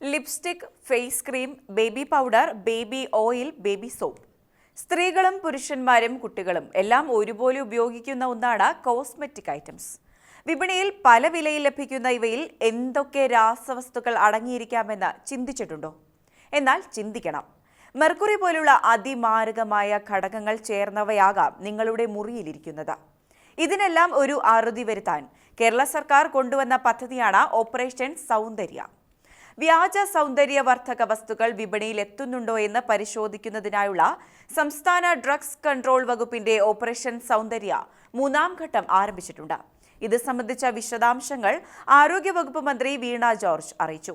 Lipstick face cream baby powder baby oil baby soap. സ്ത്രീകളും പുരുഷന്മാരും കുട്ടികളും എല്ലാം ഒരുപോലെ ഉപയോഗിക്കുന്ന ഒന്നാണ് കോസ്മെറ്റിക് ഐറ്റംസ്. വിപണിയിൽ പല വിലയിൽ ലഭിക്കുന്ന ഇവയിൽ എന്തൊക്കെ രാസവസ്തുക്കൾ അടങ്ങിയിരിക്കാമെന്ന് ചിന്തിച്ചിട്ടുണ്ടോ? എന്നാൽ ചിന്തിക്കണം. മെർക്കുറി പോലുള്ള അതിമാരകമായ ഘടകങ്ങൾ ചേർന്നവയാകാം നിങ്ങളുടെ മുറിയിലിരിക്കുന്നത്. ഇതിനെല്ലാം ഒരു അറുതി വരുത്താൻ കേരള സർക്കാർ കൊണ്ടുവന്ന പദ്ധതിയാണ് ഓപ്പറേഷൻ സൗന്ദര്യ. വ്യാജ സൗന്ദര്യവർദ്ധക വസ്തുക്കൾ വിപണിയിൽ എത്തുന്നുണ്ടോ എന്ന് പരിശോധിക്കുന്നതിനായുള്ള സംസ്ഥാന ഡ്രഗ്സ് കൺട്രോൾ വകുപ്പിന്റെ ഓപ്പറേഷൻ സൗന്ദര്യ മൂന്നാം ഘട്ടം ആരംഭിച്ചിട്ടുണ്ട്. ഇത് സംബന്ധിച്ച വിശദാംശങ്ങൾ ആരോഗ്യവകുപ്പ് മന്ത്രി വീണ ജോർജ് അറിയിച്ചു.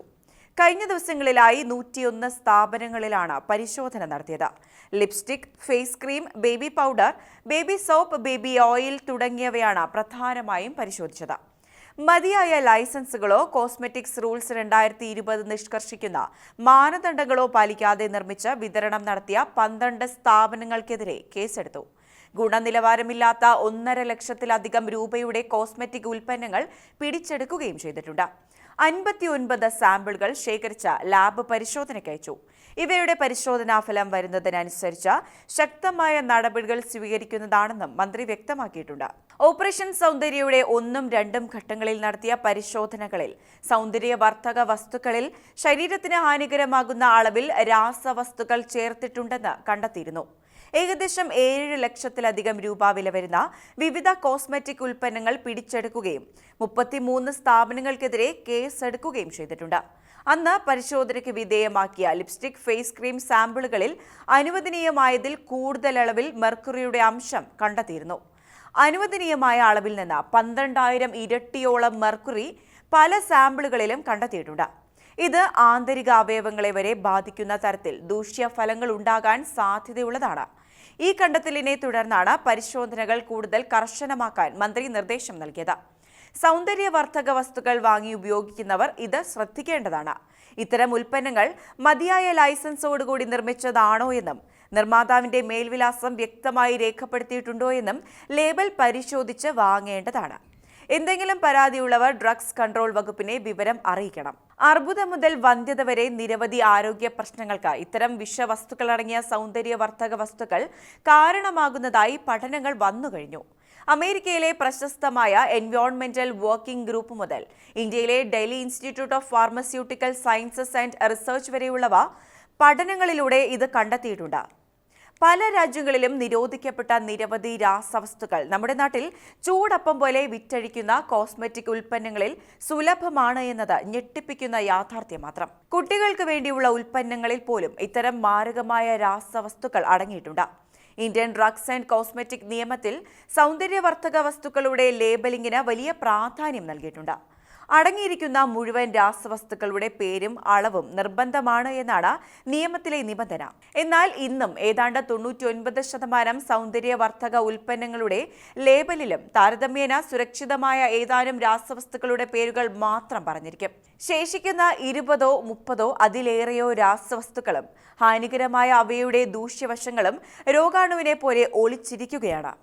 കഴിഞ്ഞ ദിവസങ്ങളിലായി നൂറ്റിയൊന്ന് സ്ഥാപനങ്ങളിലാണ് പരിശോധന നടത്തിയത്. Lipstick face cream baby powder baby soap baby oil തുടങ്ങിയവയാണ് പ്രധാനമായും പരിശോധിച്ചത്. മതിയായ ലൈസൻസുകളോ കോസ്മെറ്റിക്സ് റൂൾസ് രണ്ടായിരത്തി ഇരുപത് നിഷ്കർഷിക്കുന്ന മാനദണ്ഡങ്ങളോ പാലിക്കാതെ നിർമ്മിച്ച് വിതരണം നടത്തിയ പന്ത്രണ്ട് സ്ഥാപനങ്ങൾക്കെതിരെ കേസെടുത്തു. ഗുണനിലവാരമില്ലാത്ത ഒന്നര ലക്ഷത്തിലധികം രൂപയുടെ കോസ്മെറ്റിക് ഉൽപ്പന്നങ്ങൾ പിടിച്ചെടുക്കുകയും ചെയ്തിട്ടുണ്ട്. അൻപത്തിയൊൻപത് സാമ്പിളുകൾ ശേഖരിച്ച ലാബ് പരിശോധനയ്ക്ക് അയച്ചു ഇവയുടെ പരിശോധനാ ഫലം വരുന്നതിനനുസരിച്ച് ശക്തമായ നടപടികൾ സ്വീകരിക്കുന്നതാണെന്നും മന്ത്രി വ്യക്തമാക്കിയിട്ടുണ്ട്. ഓപ്പറേഷൻ സൗന്ദര്യയുടെ ഒന്നും രണ്ടും ഘട്ടങ്ങളിൽ നടത്തിയ പരിശോധനകളിൽ സൗന്ദര്യവർദ്ധക വസ്തുക്കളിൽ ശരീരത്തിന് ഹാനികരമാകുന്ന അളവിൽ രാസവസ്തുക്കൾ ചേർത്തിട്ടുണ്ടെന്ന് കണ്ടെത്തിയിരുന്നു. ഏകദേശം ഏഴ് ലക്ഷത്തിലധികം രൂപ വില വരുന്ന വിവിധ കോസ്മെറ്റിക് ഉൽപ്പന്നങ്ങൾ പിടിച്ചെടുക്കുകയും മുപ്പത്തിമൂന്ന് സ്ഥാപനങ്ങൾക്കെതിരെ കേസ് കേസെടുക്കുകയും ചെയ്തിട്ടുണ്ട്. അന്ന് പരിശോധനയ്ക്ക് വിധേയമാക്കിയ ലിപ്സ്റ്റിക് ഫേസ് ക്രീം സാമ്പിളുകളിൽ അനുവദനീയമായതിൽ കൂടുതൽ അളവിൽ മെർക്കുറിയുടെ അംശം കണ്ടെത്തിയിരുന്നു. അനുവദനീയമായ അളവിൽ നിന്ന് പന്ത്രണ്ടായിരം ഇരട്ടിയോളം മെർക്കുറി പല സാമ്പിളുകളിലും കണ്ടെത്തിയിട്ടുണ്ട്. ഇത് ആന്തരിക അവയവങ്ങളെ വരെ ബാധിക്കുന്ന തരത്തിൽ ദൂഷ്യഫലങ്ങൾ ഉണ്ടാകാൻ സാധ്യതയുള്ളതാണ്. ഈ കണ്ടെത്തലിനെ തുടർന്നാണ് പരിശോധനകൾ കൂടുതൽ കർശനമാക്കാൻ മന്ത്രി നിർദ്ദേശം നൽകിയത്. സൗന്ദര്യവർദ്ധക വസ്തുക്കൾ വാങ്ങി ഉപയോഗിക്കുന്നവർ ഇത് ശ്രദ്ധിക്കേണ്ടതാണ്. ഇത്തരം ഉൽപ്പന്നങ്ങൾ മതിയായ ലൈസൻസോടുകൂടി നിർമ്മിച്ചതാണോ എന്നും നിർമ്മാതാവിന്റെ മേൽവിലാസം വ്യക്തമായി രേഖപ്പെടുത്തിയിട്ടുണ്ടോ എന്നും ലേബൽ പരിശോധിച്ച് വാങ്ങേണ്ടതാണ്. എന്തെങ്കിലും പരാതിയുള്ളവർ ഡ്രഗ്സ് കൺട്രോൾ വകുപ്പിനെ വിവരം അറിയിക്കണം. അർബുദം മുതൽ വന്ധ്യത വരെ നിരവധി ആരോഗ്യ പ്രശ്നങ്ങൾക്ക് ഇത്തരം വിഷവസ്തുക്കളടങ്ങിയ സൗന്ദര്യവർദ്ധക വസ്തുക്കൾ കാരണമാകുന്നതായി പഠനങ്ങൾ വന്നുകഴിഞ്ഞു അമേരിക്കയിലെ പ്രശസ്തമായ എൻവയോൺമെന്റൽ വർക്കിംഗ് ഗ്രൂപ്പ് മുതൽ ഇന്ത്യയിലെ Delhi institute of pharmaceutical sciences and research വരെയുള്ളവ പഠനങ്ങളിലൂടെ ഇത് കണ്ടെത്തിയിട്ടുണ്ട്. പല രാജ്യങ്ങളിലും നിരോധിക്കപ്പെട്ട നിരവധി രാസവസ്തുക്കൾ. നമ്മുടെ നാട്ടിൽ ചൂടപ്പം പോലെ വിറ്റഴിക്കുന്ന കോസ്മെറ്റിക് ഉൽപ്പന്നങ്ങളിൽ സുലഭമാണ് എന്നത് ഞെട്ടിപ്പിക്കുന്ന യാഥാർത്ഥ്യം മാത്രം. കുട്ടികൾക്ക് വേണ്ടിയുള്ള ഉൽപ്പന്നങ്ങളിൽ പോലും ഇത്തരം മാരകമായ രാസവസ്തുക്കൾ അടങ്ങിയിട്ടുണ്ട്. ഇന്ത്യൻ ഡ്രഗ്സ് ആൻഡ് കോസ്മെറ്റിക് നിയമത്തിൽ സൗന്ദര്യവർദ്ധക വസ്തുക്കളുടെ ലേബലിംഗിന് വലിയ പ്രാധാന്യം നൽകിയിട്ടുണ്ട്. അടങ്ങിയിരിക്കുന്ന മുഴുവൻ രാസവസ്തുക്കളുടെ പേരും അളവും നിർബന്ധമാണ് എന്നാണ് നിയമത്തിലെ നിബന്ധന. എന്നാൽ ഇന്നും ഏതാണ്ട് തൊണ്ണൂറ്റിയൊൻപത് ശതമാനം സൗന്ദര്യവർദ്ധക ഉൽപ്പന്നങ്ങളുടെ ലേബലിലും താരതമ്യേന സുരക്ഷിതമായ ഏതാനും രാസവസ്തുക്കളുടെ പേരുകൾ മാത്രം പറഞ്ഞിരിക്കും. ശേഷിക്കുന്ന ഇരുപതോ മുപ്പതോ അതിലേറെയോ രാസവസ്തുക്കളും ഹാനികരമായ അവയുടെ ദൂഷ്യവശങ്ങളും രോഗാണുവിനെ പോലെ ഒളിച്ചിരിക്കുകയാണ്.